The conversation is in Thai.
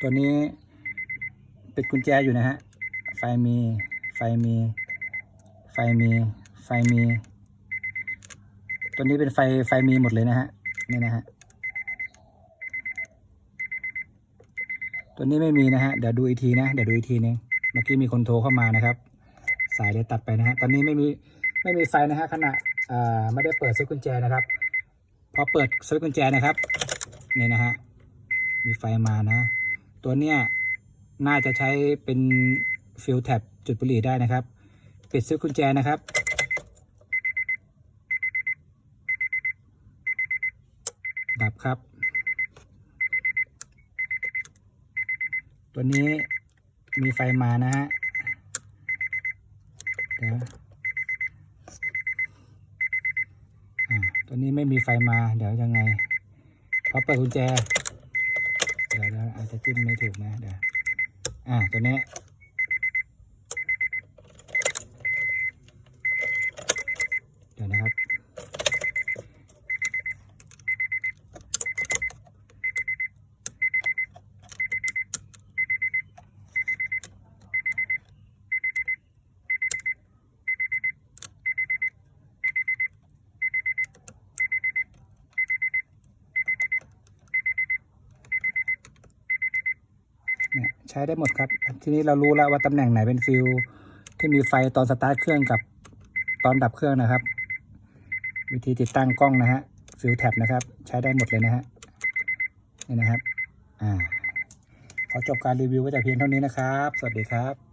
ตัวนี้ปิดกุญแจอยู่นะฮะ ไฟมี ไฟมี ไฟมี ไฟมี ตัวนี้เป็นไฟ ไฟมีหมดเลยนะฮะ นี่นะฮะ ตัวนี้ไม่มีนะฮะ เดี๋ยวดูอีกทีนะ เดี๋ยวดูอีกทีนึง เมื่อกี้มีคนโทรเข้ามานะครับ สายเลยตัดไปนะฮะ ตอนนี้ไม่มี ไม่มีไฟนะฮะขณะอ่าไม่ได้เปิดสวิตช์กุญแจนะครับ พอเปิดสวิตช์กุญแจนะครับ นี่นะฮะ มีไฟมานะ ตัวเนี้ยน่าจะใช้เป็นฟิลแท็บจุดบุหรี่ได้นะครับ ปิดสวิตช์กุญแจนะครับ ดับครับ ตัวนี้มีไฟมานะฮะเดี๋ยวตัวนี้ไม่มีไฟมา เดี๋ยวยังไงพอเปิดกุญแจ เดี๋ยวเดี๋ยวอาจจะจิ้มไม่ถูกนะเดี๋ยวอ่าตัวนี้ เดี๋ยวนะครับ เนี่ย ใช้ได้หมดครับ ทีนี้เรารู้แล้วว่าตำแหน่งไหนเป็นฟิลที่มีไฟตอนสตาร์ทเครื่องกับตอนดับเครื่องนะครับ วิธีติดตั้งกล้องนะฮะฟิลแท็บนะครับ ใช้ได้หมดเลยนะฮะนี่นะครับอ่าขอจบการรีวิวไว้แต่เพียงเท่านี้นะครับ สวัสดีครับ